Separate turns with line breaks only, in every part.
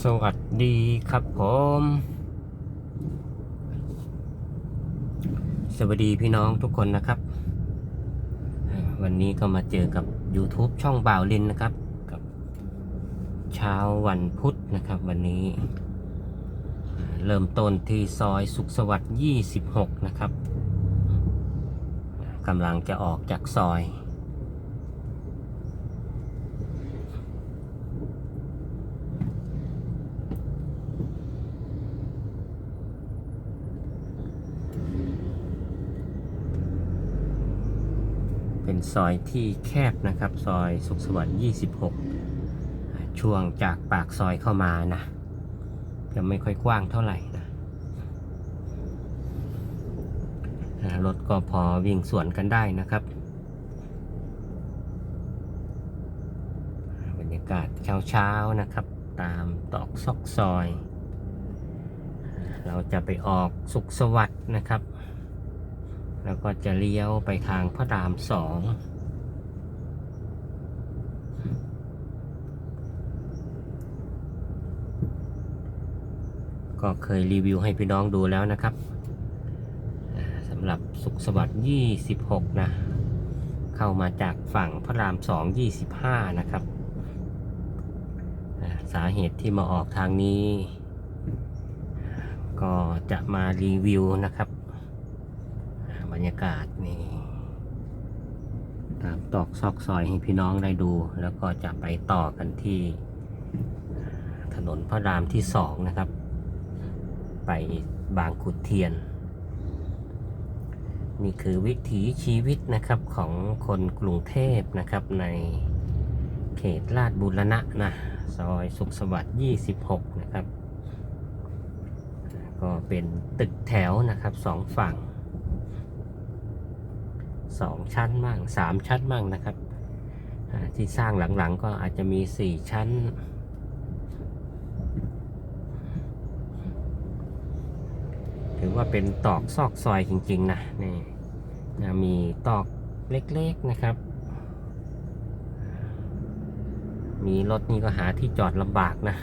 สวัสดีครับผม สวัสดีพี่น้องทุกคนนะครับ วันนี้ก็มาเจอกับ YouTube ช่องบ่าวลินนะครับ กับเช้าวันพุธนะครับ วันนี้ เริ่มต้นที่ซอยสุขสวัสดิ์ 26 นะครับกำลังจะออกจากซอย ซอยที่แคบนะครับ ซอยสุขสวัสดิ์26 ช่วงจากปากซอยเข้ามานะ จะไม่ค่อยกว้างเท่าไหร่นะรถก็พอวิ่งสวนกันได้นะครับบรรยากาศเช้าๆนะครับ ตามตอกซอกซอย เราจะไปออกสุขสวัสดิ์นะครับ แล้วก็จะเลี้ยวไปทางพระรามสองก็เคยรีวิวให้พี่น้องดูแล้วนะครับสำหรับสุขสวัสดิ์26 นะ เข้ามาจากฝั่งพระราม2 25 นะครับ สาเหตุที่มาออกทางนี้ ก็จะมารีวิวนะครับ รยากาศนี่ตามตอกซอกซอยให้พี่น้องได้ดู แล้วก็จะไปต่อกันที่ ถนนพระรามที่สองนะครับ ไปบางขุนเทียน นี่คือวิถีชีวิตนะครับของคนกรุงเทพนะครับในเขตลาดบุรณะนะซอยสุขสวัสดิ์26 นะครับ ก็เป็นตึกแถวนะครับสองฝั่ง สองชั้นมั่งสามชั้นมั่งนะครับ ที่สร้างหลังๆก็อาจจะมีสี่ชั้น ถือว่าเป็นตอกซอกซอยจริง ๆ นะนี่นะมีตอกเล็ก ๆ นะครับ มีรถนี่ก็หาที่จอดลำบากนะ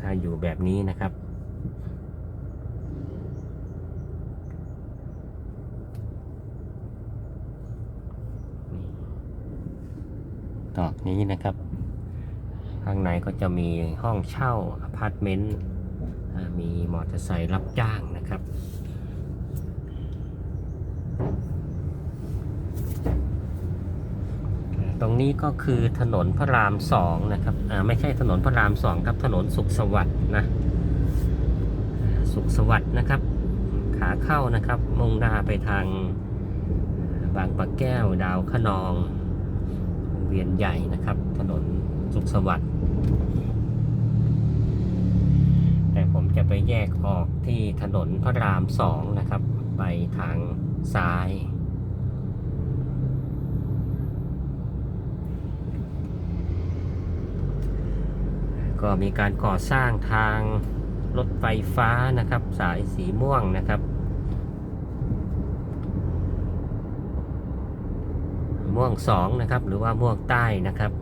ถ้าอยู่แบบนี้นะครับ ตอกนี้นะครับ ข้างในก็จะมีห้องเช่าอพาร์ตเมนต์มีมอเตอร์ไซค์รับจ้างนะครับตรงนี้ก็คือถนนพระรามสองนะครับ อ่าไม่ใช่ถนนพระรามสองครับถนนสุขสวัสดิ์นะ สุขสวัสดิ์นะครับ ขาเข้านะครับ มุ่งหน้าไปทางบางปะแก้วดาวขนอง เวียนใหญ่นะครับ ถนนสุขสวัสดิ์แต่ผมจะไปแยกออกที่ถนนพระรามสองนะครับ ไปทางซ้าย ก็มีการก่อสร้างทางรถไฟฟ้านะครับ สายสีม่วงนะครับ ม่วงสองนะครับ หรือว่าม่วงใต้นะครับ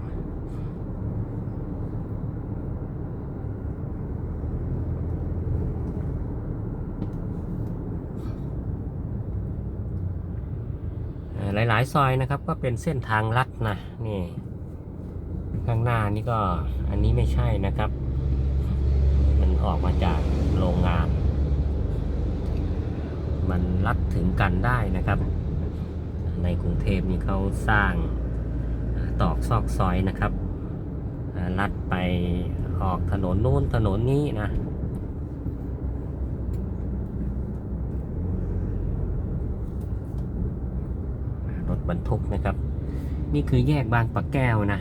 หลายๆ ซอยนะครับก็เป็นเส้นทางลัดนะนี่ข้างหน้านี่ก็อันนี้ไม่ใช่นะครับ มันออกมาจากโรงงาน มันลัดถึงกันได้นะครับ ในกรุงเทพนี่เขาสร้างตอกซอกซอยนะครับลัดไปออกถนนนู้นถนนนี้นะรถบรรทุกนะครับ นี่คือแยกบางปะแก้วนะ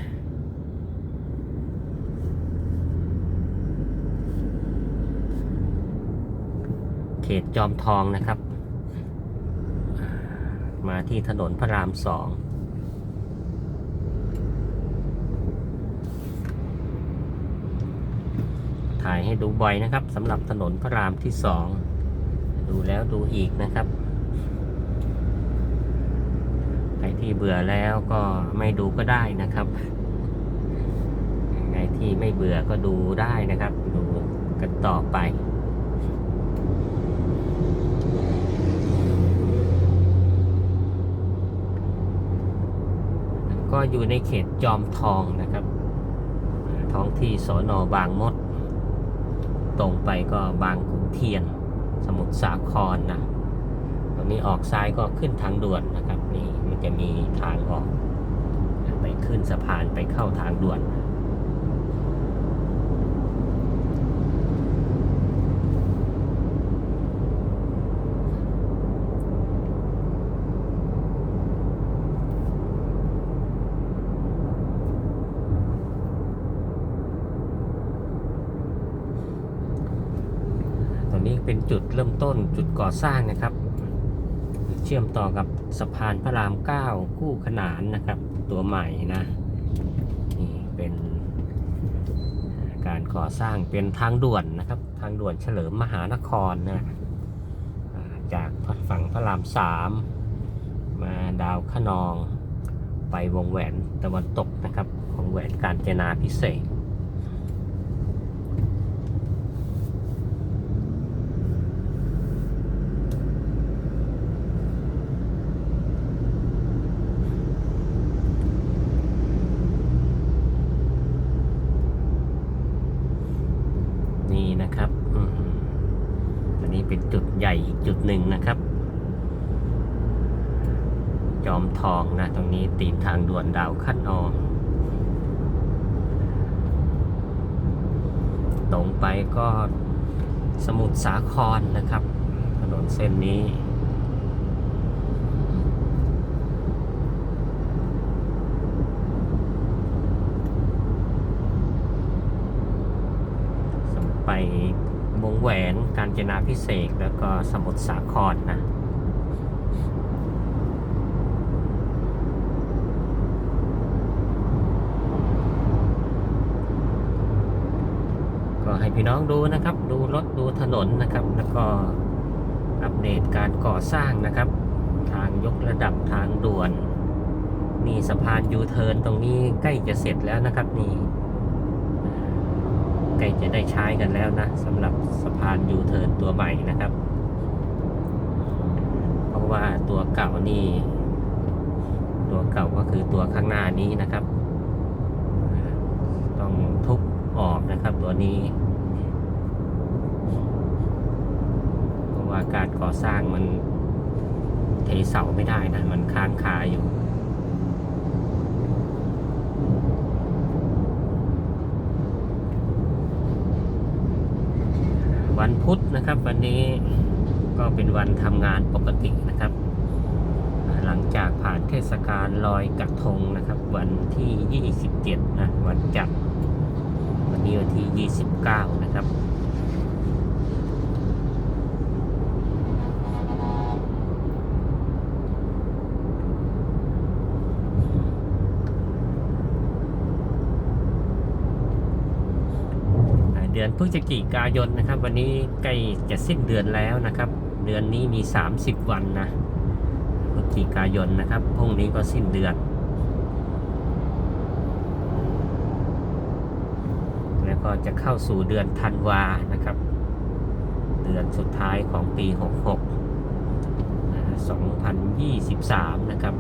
เขตจอมทองนะครับ มาที่ถนนพระรามสองถ่ายให้ดูบ่อยนะครับสำหรับถนนพระรามที่สองดูแล้วดูอีกนะครับใครที่เบื่อแล้วก็ไม่ดูก็ได้นะครับใครที่ไม่เบื่อก็ดูได้นะครับ ดูกันต่อไป ก็อยู่ในเขตจอมทองนะครับ ท้องที่สอนอบางมด ตรงไปก็บางขุนเทียน สมุทรสาครนะตรงนี้ออกซ้ายก็ขึ้นทางด่วนนะครับนี่มันจะมีทางออก ไปขึ้นสะพานไปเข้าทางด่วน ตรงนี้เป็นจุดเริ่มต้นจุดก่อสร้างนะครับ เชื่อมต่อกับสะพานพระราม 9 คู่ขนานนะครับ ตัวใหม่นะนี่เป็นการก่อสร้างเป็นทางด่วนนะครับ ทางด่วนเฉลิมมหานครนะจากฝั่งพระราม 3 มาดาวขนองไปวงแหวนตะวันตกนะครับ วงแหวนการเจนาพิเศษก นี่นะครับอันนี้เป็นจุดใหญ่อีกจุดหนึ่งนะครับ จอมทองนะ ตรงนี้ตีนทางด่วนดาวขั้นอองตรงไปก็สมุทรสาครนะครับ ถนนเส้นนี้ ไปวงแหวนการจนาพิเศษแล้วก็สมุทรสาครนะก็ให้พี่น้องดูนะครับ ดูรถดูถนนนะครับ แล้วก็อัปเดตการก่อสร้างนะครับ ทางยกระดับทางด่วนนี่สะพานยูเทิร์นตรงนี้ใกล้จะเสร็จแล้วนะครับนี่ ใกล้จะได้ใช้กันแล้วนะสำหรับสะพานยูเทิร์นตัวใหม่นะครับ เพราะว่าตัวเก่านี่ ตัวเก่าก็คือตัวข้างหน้านี้นะครับ ต้องทุบออกนะครับตัวนี้เพราะว่าการก่อสร้างมันเทเสาไม่ได้นะ มันค้างคาอยู่ วันพุธนะครับ วันนี้ก็เป็นวันทำงานปกตินะครับ หลังจากผ่านเทศกาลลอยกระทงนะครับ วันที่ 27นะวันจันทร์วันนี้วันที่ 29 นะครับ พฤศจิกายนนะครับ วันนี้ใกล้จะสิ้นเดือนแล้วนะครับ เดือนนี้มี 30 วันนะพฤศจิกายนนะครับพรุ่งนี้ก็สิ้นเดือน แล้วก็จะเข้าสู่เดือนธันวานะครับ เดือนสุดท้ายของปี 66นะ2023 นะครับ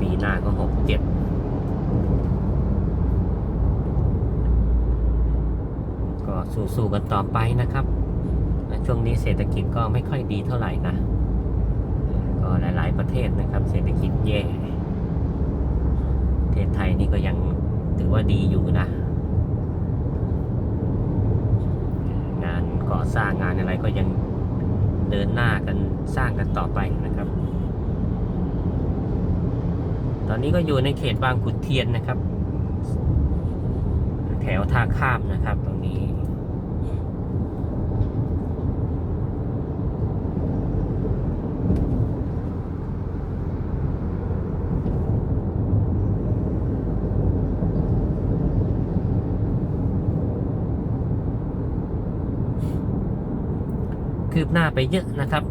ปีหน้าก็ 67 ก็ สู้ๆกันต่อไปนะครับ ช่วงนี้เศรษฐกิจก็ไม่ค่อยดีเท่าไหร่นะ ก็หลาย ๆประเทศนะครับ เศรษฐกิจแย่ประเทศไทยนี่ก็ยังถือว่าดีอยู่นะ งานก่อสร้างงานอะไรก็ยังเดินหน้ากันสร้างกันต่อไปนะครับ ตอนนี้ก็อยู่ในเขตบางขุนเทียนนะครับ แถวท่าข้ามนะครับตรงนี้ คืบหน้าไปเยอะนะครับ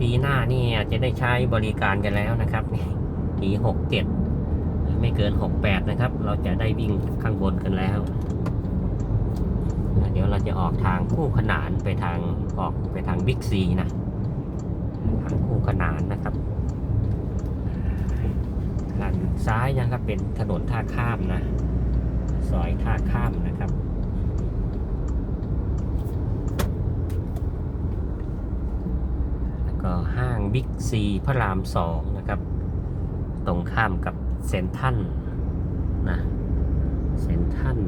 ปีหน้านี่จะได้ใช้บริการกันแล้วนะครับนี่ปีหกเจ็ดไม่เกิน68นะครับ เราจะได้วิ่งข้างบนกันแล้ว เดี๋ยวเราจะออกทางคู่ขนานไปทางออกไปทางบิ๊กซีนะทางคู่ขนานนะครับด้านซ้ายนะครับเป็นถนนท่าข้ามนะซอยท่าข้ามนะครับ แล้ว ก็ห้างบิ๊กซีพระรามสองนะครับ ตรงข้ามกับเซนทันนะเซนทัน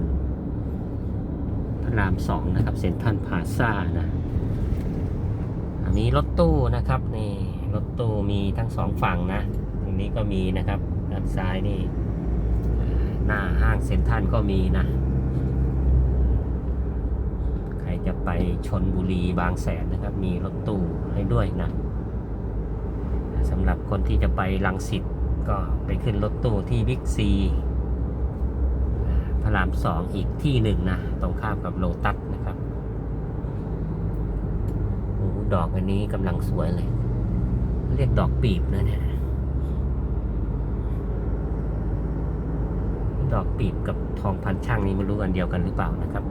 พระรามสองนะครับ เซนทันพาซ่านะ อันนี้รถตู้นะครับนี่รถตู้มีทั้งสองฝั่งนะ ตรงนี้ก็มีนะครับด้านซ้ายนี่หน้าห้างเซนทันก็มีนะ ใครจะไปชนบุรีบางแสนนะครับ มีรถตู้ให้ด้วยนะ สำหรับคนที่จะไปลังสิตก็ไปขึ้นรถตู้ที่บิ๊กซีพระรามสองอีกที่หนึ่งนะ ตรงข้ามกับโลตัสนะครับโอ้ดอกอันนี้กำลังสวยเลย เรียกดอกปีบนะเนี่ย ดอกปีบกับทองพันช่างนี่ไม่รู้อันเดียวกันหรือเปล่านะครับ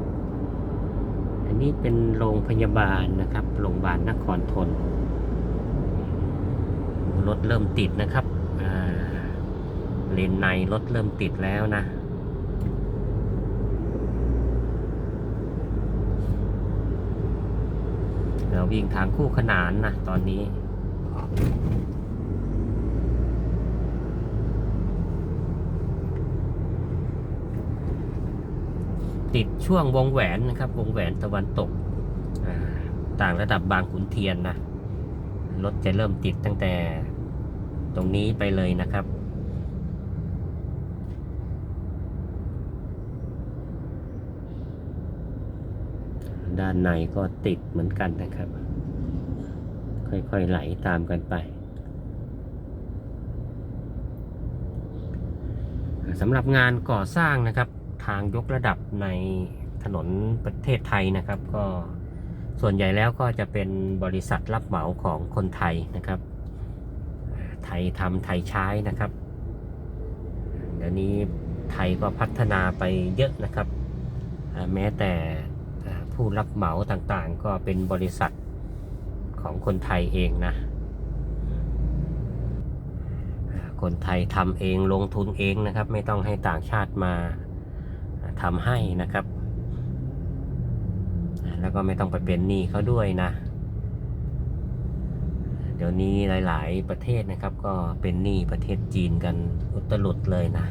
อันนี้เป็นโรงพยาบาลนะครับ โรงพยาบาลนครทน รถเริ่มติดนะครับเลนในรถเริ่มติดแล้วนะเราวิ่งทางคู่ขนานนะตอนนี้ติดช่วงวงแหวนนะครับ วงแหวนตะวันตก ต่างระดับบางขุนเทียนนะ รถจะเริ่มติดตั้งแต่ตรงนี้ไปเลยนะครับ ด้านในก็ติดเหมือนกันนะครับ ค่อยๆไหลตามกันไปสำหรับงานก่อสร้างนะครับ ทางยกระดับในถนนประเทศไทยนะครับก็ ส่วนใหญ่แล้วก็จะเป็นบริษัทรับเหมาของคนไทยนะครับ ไทยทำไทยใช้นะครับ เดี๋ยวนี้ไทยก็พัฒนาไปเยอะนะครับ แม้แต่ผู้รับเหมาต่างๆ ก็เป็นบริษัทของคนไทยเองนะ คนไทยทำเองลงทุนเองนะครับ ไม่ต้องให้ต่างชาติมาทำให้นะครับ แล้วก็ไม่ต้องไปเป็นหนี้เขาด้วยนะ เดี๋ยวนี้หลาย ๆ ประเทศนะครับ ก็เป็นหนี้ประเทศจีนกันอุตลุดเลยนะ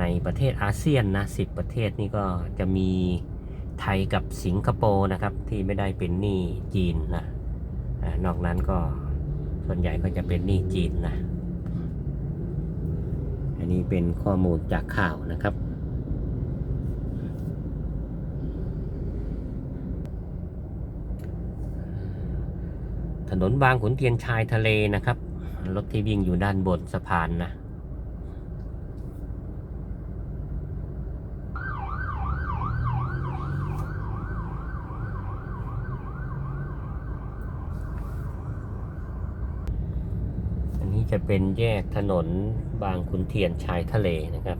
ในประเทศอาเซียนนะสิบประเทศนี่ก็จะมีไทยกับสิงคโปร์นะครับ ที่ไม่ได้เป็นหนี้จีนนะเอ่อนอกนั้นก็ส่วนใหญ่ก็จะเป็นหนี้จีนนะ อันนี้เป็นข้อมูลจากข่าวนะครับ ถนนบางขุนเทียนชายทะเลนะครับ รถที่วิ่งอยู่ด้านบนสะพานนะอันนี้จะเป็นแยกถนนบางขุนเทียนชายทะเลนะครับ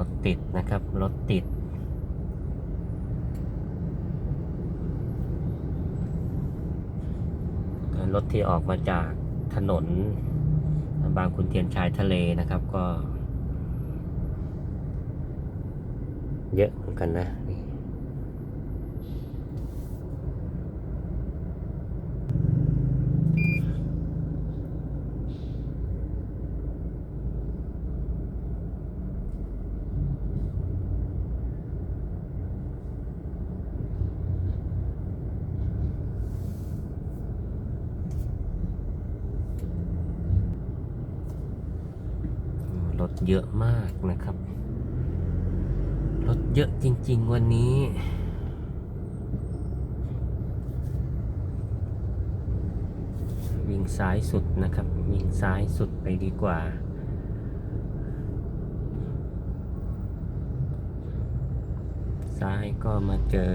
รถ ติดนะครับ รถติด รถที่ออกมาจากถนน บางขุนเทียนชายทะเลนะครับก็ เยอะเหมือนกันนะนี่รถ เยอะมากนะครับ รถเยอะจริง ๆ วันนี้ วิ่งซ้ายสุดนะครับ วิ่งซ้ายสุดไปดีกว่า ซ้ายก็มาเจอ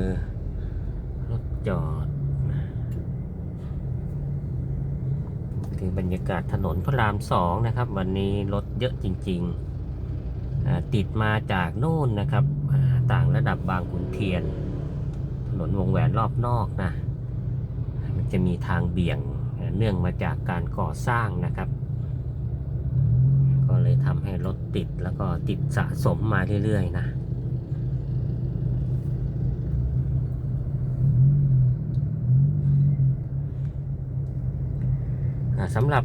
รถจอด คือบรรยากาศถนนพระรามสองนะครับ วันนี้รถเยอะจริงๆ ติดมาจากโน่นนะครับ ต่างระดับบางขุนเทียน ถนนวงแหวนรอบนอกนะ มันจะมีทางเบี่ยงเนื่องมาจากการก่อสร้างนะครับ ก็เลยทำให้รถติดแล้วก็ติดสะสมมาเรื่อยๆนะ อ่า สำหรับ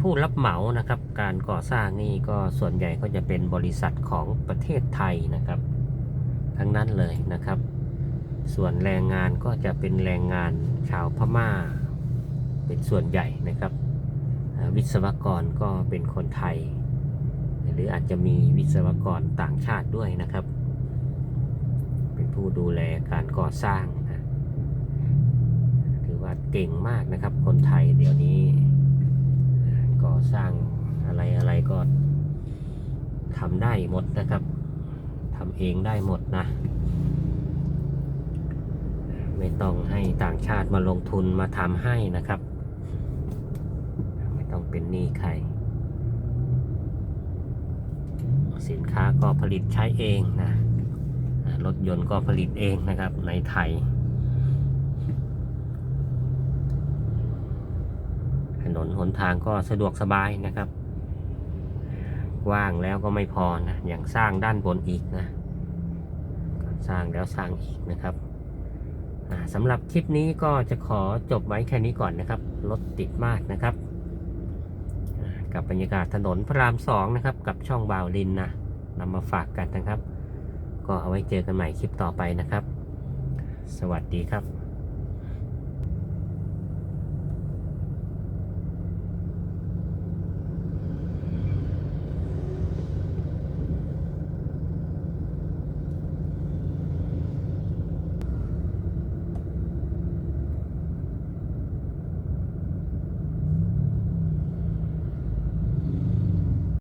ผู้รับเหมานะครับ การก่อสร้างนี่ก็ส่วนใหญ่ก็จะเป็นบริษัทของประเทศไทยนะครับ ทั้งนั้นเลยนะครับ ส่วนแรงงานก็จะเป็นแรงงานชาวพม่า เป็นส่วนใหญ่นะครับ วิศวกรก็เป็นคนไทย หรืออาจจะมีวิศวกรต่างชาติด้วยนะครับ เป็นผู้ดูแลการก่อสร้าง ว่าเก่งมากนะครับ คนไทยเดี๋ยวนี้ก่อสร้างอะไรอะไรก็ทำได้หมดนะครับทำเองได้หมดนะ ไม่ต้องให้ต่างชาติมาลงทุนมาทำให้นะครับ ไม่ต้องเป็นหนี้ใคร สินค้าก็ผลิตใช้เองนะ รถยนต์ก็ผลิตเองนะครับในไทย ถนนหนทางก็สะดวกสบายนะครับกว้างแล้วก็ไม่พอนะอย่างสร้างด้านบนอีกนะสร้างแล้วสร้างอีกนะครับสำหรับคลิปนี้ก็จะขอจบไว้แค่นี้ก่อนนะครับรถติดมากนะครับ กับบรรยากาศถนนพระรามสองนะครับ กับช่องบาวลินนะนำมาฝากกันนะครับ ก็เอาไว้เจอกันใหม่คลิปต่อไปนะครับ สวัสดีครับ